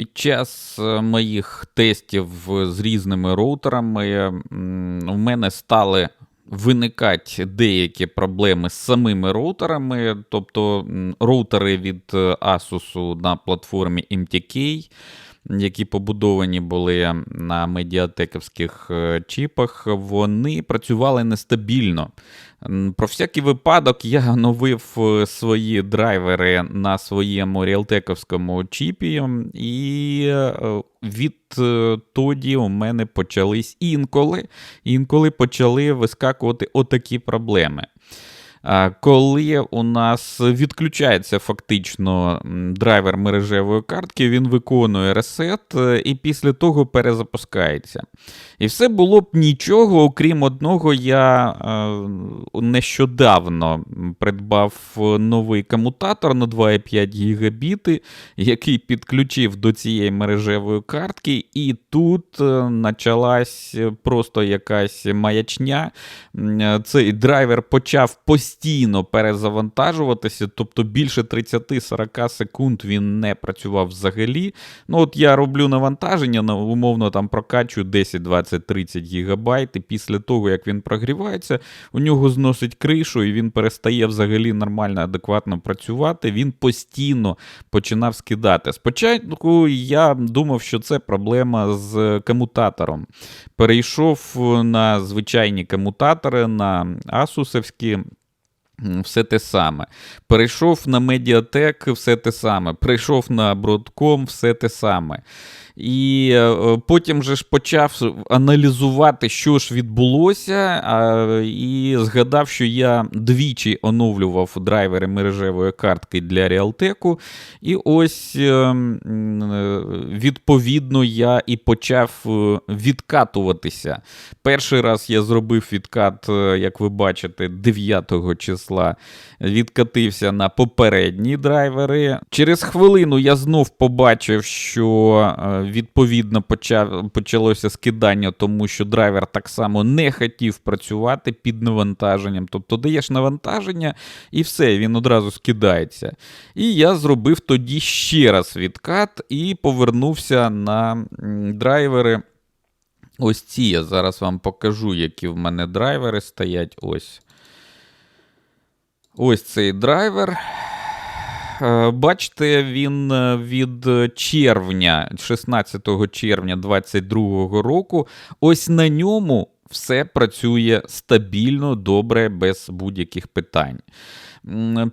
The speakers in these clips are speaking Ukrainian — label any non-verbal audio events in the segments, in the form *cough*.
Під час е, моїх тестів з різними роутерами в мене стали виникати деякі проблеми з самими роутерами, тобто роутери від е, Asus на платформі MTK, які побудовані були на медіатековських е, чіпах, вони працювали нестабільно. Про всякий випадок я оновив е, свої драйвери на своєму ріалтековському чіпі, і е, відтоді у мене почались інколи, інколи почали вискакувати отакі проблеми. Коли у нас відключається фактично драйвер мережевої картки, він виконує ресет е, і після того перезапускається. І все було б нічого, окрім одного, я е, нещодавно придбав новий комутатор на 2,5 гігабіти, який підключив до цієї мережевої картки, і тут е, почалась просто якась маячня. Цей драйвер почав постійно перезавантажуватися, тобто більше 30-40 секунд він не працював взагалі. Ну, от я роблю навантаження, умовно там прокачую 10, 20, 30 гігабайт, і після того, як він прогрівається, у нього зносить кришу, і він перестає взагалі нормально, адекватно працювати. Він постійно починав скидати. Спочатку я думав, що це проблема з комутатором. Перейшов на звичайні комутатори, на асусовські. Все те саме. Перейшов на медіатек, все те саме. Прийшов на Broadcom, все те саме. І е, потім же ж почав аналізувати, що ж відбулося, і згадав, що я двічі оновлював драйвери мережевої картки для Realtek. І ось е, е, відповідно я і почав відкатуватися. Перший раз я зробив відкат, як ви бачите, 9 числа відкатився на попередні драйвери. Через хвилину я знов побачив, що е, відповідно почалося скидання, тому що драйвер так само не хотів працювати під навантаженням. Тобто даєш навантаження і все, він одразу скидається. І я зробив тоді ще раз відкат і повернувся на драйвери. Ось ці я зараз вам покажу, які в мене драйвери стоять. Ось. Ось цей драйвер. Е, Бачите, він е, від червня, 16 червня 2022 року. Ось на ньому все працює стабільно, добре, без будь-яких питань.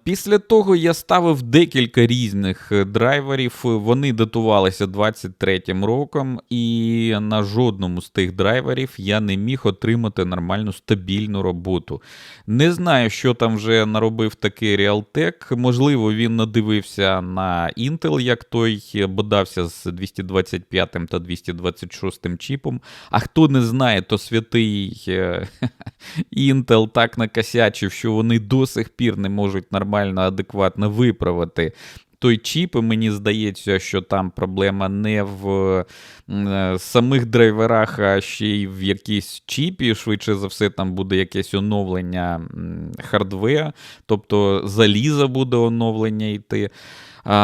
Після того я ставив декілька різних е, драйверів. Вони датувалися 23-м роком, і на жодному з тих драйверів я не міг отримати нормальну стабільну роботу. Не знаю, що там вже наробив такий Realtek. Можливо, він надивився на Intel, як той бодався з 225 та 226 чіпом. А хто не знає, то святий е, *laughs* Intel так накосячив, що вони до сих пір не можуть нормально, адекватно виправити. Той чіп, і мені здається, що там проблема не в е, самих драйверах, а ще й в якійсь чіпі. Швидше за все, там буде якесь оновлення хардвера, тобто заліза буде оновлення йти.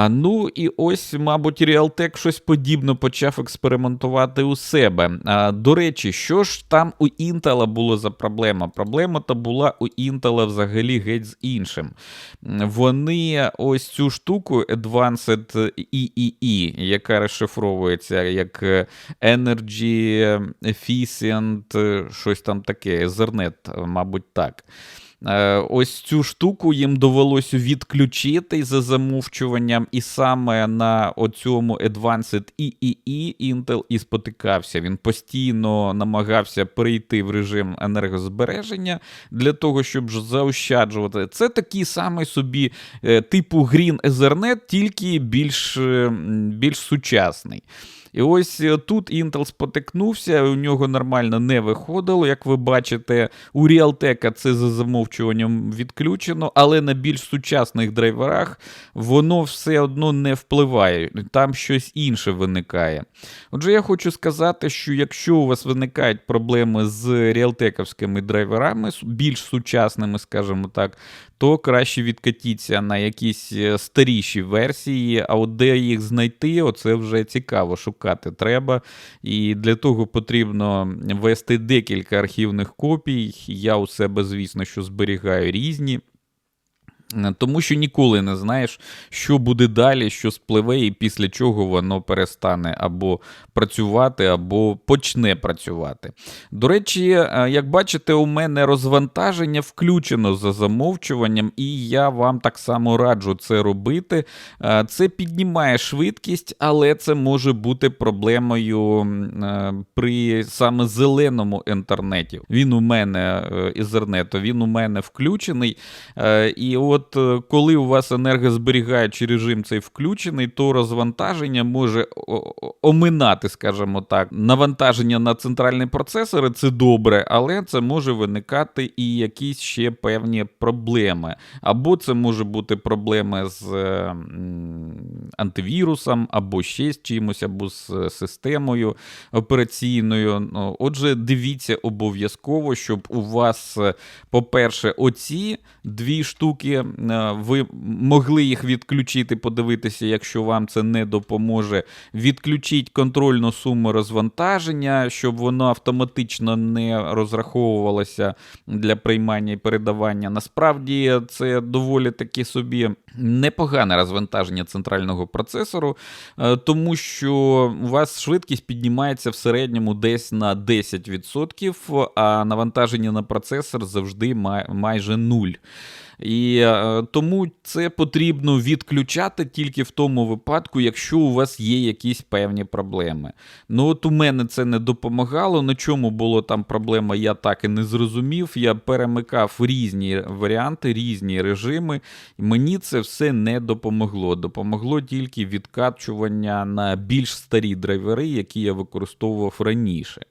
Ну і ось, мабуть, Realtek щось подібне почав експериментувати у себе. До речі, що ж там у Intel було за проблема? Проблема то була у Intel взагалі геть з іншим. Вони ось цю штуку Advanced EEE, яка розшифровується як е, Energy Efficient, е, щось там таке, Ethernet, мабуть, так. Е, Ось цю штуку їм довелося відключити за замовчуванням, і саме на оцьому Advanced EEE Intel і спотикався. Він постійно намагався перейти в режим енергозбереження для того, щоб заощаджувати. Це такий самий собі е, типу Green Ethernet, тільки більш, більш сучасний. І ось е, тут Intel спотикнувся, у нього нормально не виходило. Як ви бачите, у Realtek це за замовчуванням відключено, але на більш сучасних драйверах воно все одно не впливає. Там щось інше виникає. Отже, я хочу сказати, що якщо у вас виникають проблеми з ріалтековськими драйверами, більш сучасними, скажімо так, то краще відкатіться на якісь е, старіші версії, а от де їх знайти, оце вже цікаво треба. І для того потрібно вести декілька архівних копій. Я у себе, звісно, що зберігаю різні. Е, Тому що ніколи не знаєш, що буде далі, що спливе, і після чого воно перестане або працювати, або почне працювати. До речі, е, як бачите, у мене розвантаження включено за замовчуванням, і я вам так само раджу це робити. Е, Це піднімає швидкість, але це може бути проблемою при саме зеленому інтернеті. Він у мене ізернету, він у мене включений. І от е, коли у вас енергозберігаючий режим цей включений, то розвантаження може оминати, скажімо так, навантаження на центральні процесори це добре, але це може виникати і якісь ще певні проблеми. Або це може бути проблеми з е, антивірусом, або ще з чимось, або з е, системою операційною. Ну, Отже, дивіться обов'язково, щоб у вас, по-перше, оці дві штуки, е, ви могли їх відключити, подивитися, якщо вам це не допоможе. Відключіть контрольну суму розвантаження, щоб воно автоматично не розраховувалося для приймання і передавання. Насправді це доволі таки собі непогане розвантаження центрального процесору, е, тому що у вас швидкість піднімається в середньому десь на 10%, а навантаження на процесор завжди май- майже нуль. І е, тому це потрібно відключати тільки в тому випадку, якщо у вас є якісь певні проблеми. Ну от у мене це не допомагало. На чому було там проблема, я так і не зрозумів. Я перемикав різні варіанти, різні режими. І мені це все не допомогло. Допомогло тільки відкачування на більш старі драйвери, які я використовував раніше.